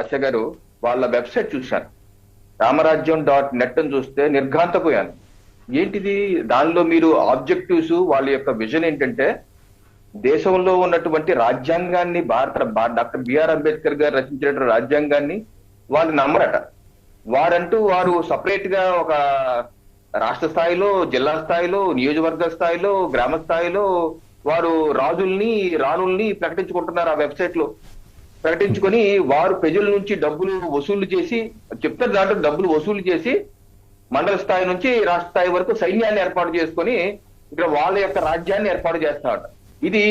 ఆశ గారు వాళ్ళ వెబ్సైట్ చూశాను. రామరాజ్యం డాట్ నెట్ అని చూస్తే నిర్ఘాంతపోయాను. ఏంటిది? దానిలో మీరు ఆబ్జెక్టివ్స్ వాళ్ళ యొక్క విజన్ ఏంటంటే దేశంలో ఉన్నటువంటి రాజ్యాంగాన్ని భారత డాక్టర్ బిఆర్ అంబేద్కర్ గారు రచించినటువంటి రాజ్యాంగాన్ని వాళ్ళు నమ్మరట. వారంటూ వారు సపరేట్గా ఒక రాష్ట్ర స్థాయిలో జిల్లా స్థాయిలో నియోజకవర్గ స్థాయిలో గ్రామ స్థాయిలో వారు రాజుల్ని రాణుల్ని ప్రకటించుకుంటున్నారు ఆ వెబ్సైట్లో ప్రకటించుకొని వారు ప్రజల నుంచి డబ్బులు వసూలు చేసి చెప్తారు దాంట్లో డబ్బులు వసూలు చేసి మండల స్థాయి నుంచి రాష్ట్ర స్థాయి వరకు సైన్యాన్ని ఏర్పాటు చేసుకొని ఇక్కడ వాళ్ళ యొక్క రాజ్యాన్ని ఏర్పాటు చేస్తారట. ఇది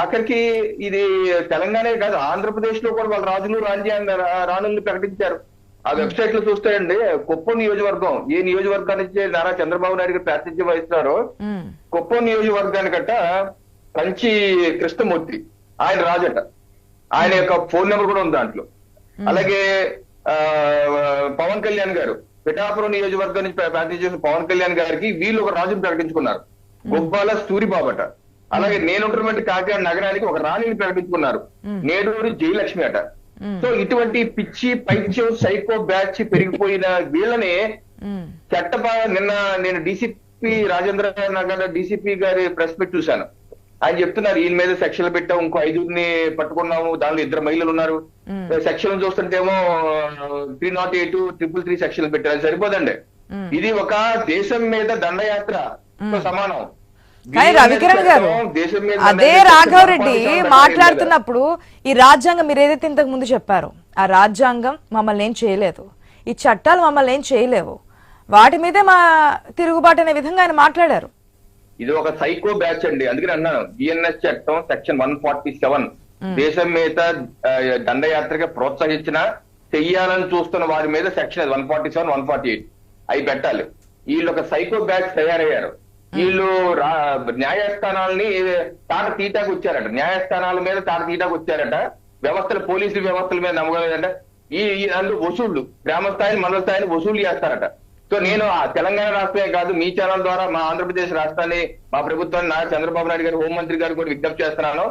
ఆఖరికి ఇది తెలంగాణ కాదు ఆంధ్రప్రదేశ్లో కూడా వాళ్ళ రాజులు రాజ్యాంగ రా- రాణుల్ని ప్రకటించారు. ఆ వెబ్సైట్లో చూస్తే అండి కుప్పం నియోజకవర్గం. ఏ నియోజకవర్గానికి నారా చంద్రబాబు నాయుడు గారు ప్రాతినిధ్యం వహిస్తున్నారో కుప్పం నియోజకవర్గానికట కంచి కృష్ణమూర్తి ఆయన రాజట. ఆయన యొక్క ఫోన్ నెంబర్ కూడా ఉంది దాంట్లో. అలాగే పవన్ కళ్యాణ్ గారు పిఠాపురం నియోజకవర్గం నుంచి ప్రా- ప్రాతినిధ్యం చేసిన పవన్ కళ్యాణ్ గారికి వీళ్ళు ఒక రాజుని ప్రకటించుకున్నారు. గొప్పాల సూరిబాబట. అలాగే నేనున్నటువంటి కాకినాడ నగరానికి ఒక రాణిని ప్రకటించుకున్నారు. నేడూరి జయలక్ష్మి అట. సో ఇటువంటి పిచ్చి పైత్యం సైకో బ్యాచ్ పెరిగిపోయిన వీళ్ళని చట్టప నిన్న నేను డీసీపీ రాజేంద్ర నగర్ డీసీపీ గారి ప్రెస్ మీట్ చూశాను. ఆయన చెప్తున్నారు ఈయన మీద సెక్షన్లు పెట్టాం ఇంకో ఐదుగురిని పట్టుకున్నాము దానిలో ఇద్దరు మహిళలు ఉన్నారు. Section చూస్తుంటేమో three nought eight triple three సెక్షన్లు పెట్టారు. సరిపోదండి. ఇది ఒక దేశం మీద దండయాత్ర. సమానం. కానీ రవికిరణ్ గారు అదే పరిపాలించాలి కదా. మాట్లాడుతున్నప్పుడు ఈ రాజ్యాంగం మీరు ఏదైతే ఇంతకు ముందు చెప్పారో ఆ రాజ్యాంగం మమ్మల్ని ఏం చేయలేదు. ఈ చట్టాలు మమ్మల్ని ఏం చేయలేవు. వాటి మీదే మా తిరుగుబాటు అనే విధంగా ఆయన మాట్లాడారు. ఇది ఒక సైకో బ్యాచ్ అండి. అందుకని అన్నాను బిఎన్ఎస్ చట్టం సెక్షన్ వన్ ఫార్టీ సెవెన్ దేశం మీద ఆ, దండయాత్రగా ప్రోత్సహించిన చెయ్యాలని చూస్తున్న వారి మీద section one forty seven one forty eight అవి పెట్టాలి. వీళ్ళు ఒక సైకో బ్యాచ్ తయారయ్యారు. వీళ్ళు న్యాయస్థానాలని తాట తీటాకు వచ్చారట. న్యాయస్థానాల మీద తాట తీటాకు వచ్చారట. వ్యవస్థల పోలీసు వ్యవస్థల మీద నమ్మకలేదంట ఈ ఈ అందులో వసూళ్ళు గ్రామ స్థాయిని మండల స్థాయిని వసూలు చేస్తారట. సో నేను ఆ తెలంగాణ రాష్ట్రమే కాదు మీ ఛానల్ ద్వారా మా ఆంధ్రప్రదేశ్ రాష్ట్రాన్ని మా ప్రభుత్వాన్ని నా చంద్రబాబు నాయుడు గారు హోంమంత్రి గారు కూడా విజ్ఞప్తి చేస్తున్నాను.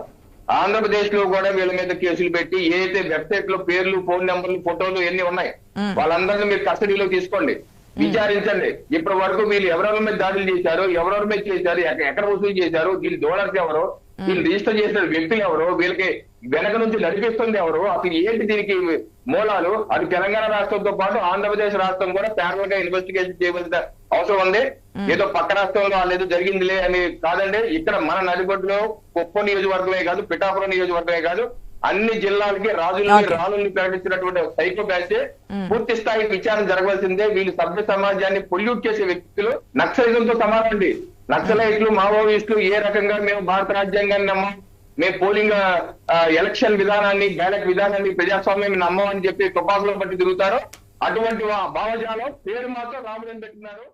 ఆంధ్రప్రదేశ్లో కూడా వీళ్ళ మీద కేసులు పెట్టి ఏదైతే వెబ్సైట్లో పేర్లు ఫోన్ నెంబర్లు ఫోటోలు ఎన్ని ఉన్నాయి వాళ్ళందరినీ మీరు కస్టడీలో తీసుకోండి. విచారించండి. ఇప్పటి వరకు వీళ్ళు ఎవరెవరి మీద దాడులు చేశారు ఎవరెవరి మీద చేశారు ఎక్క- ఎక్కడ వసూలు చేశారు వీళ్ళు డోనర్స్ ఎవరు వీళ్ళు రిజిస్టర్ చేసిన వ్యక్తులు ఎవరు? వీళ్ళకి వెనక నుంచి నడిపిస్తుంది ఎవరు? అసలు ఏంటి దీనికి మూలాలు? అది తెలంగాణ రాష్ట్రంతో పాటు ఆంధ్రప్రదేశ్ రాష్ట్రం కూడా ప్యారల్గా ఇన్వెస్టిగేషన్ చేయవలసిన అవసరం ఉంది. ఏదో పక్క రాష్ట్రంలో ఏదో జరిగిందిలే అని కాదండి. ఇక్కడ మన నడిగొడ్డులో కుప్పం నియోజకవర్గమే కాదు పిఠాపురం నియోజకవర్గమే కాదు అన్ని జిల్లాలకి రాజుల్ని. రాణుల్ని ప్రకటించినటువంటి సైకో బ్యాచ్ పూర్తి స్థాయి విచారణ జరగవలసిందే. వీళ్ళు సభ్య సమాజాన్ని పొల్యూట్ చేసే వ్యక్తులు నక్సలిజంతో సమానం అండి నక్సలైట్లు మావోయిస్టులు ఏ రకంగా మేము భారత రాజ్యాంగాన్ని నమ్మం మేము పోలింగ్ ఎలక్షన్ విధానాన్ని బ్యాలెట్ విధానాన్ని ప్రజాస్వామ్యం నమ్మం అని చెప్పి తుపాకులో పట్టి తిరుగుతారు అటువంటి భావజాలం పేరు మాత్రం రాముడని పెట్టినారు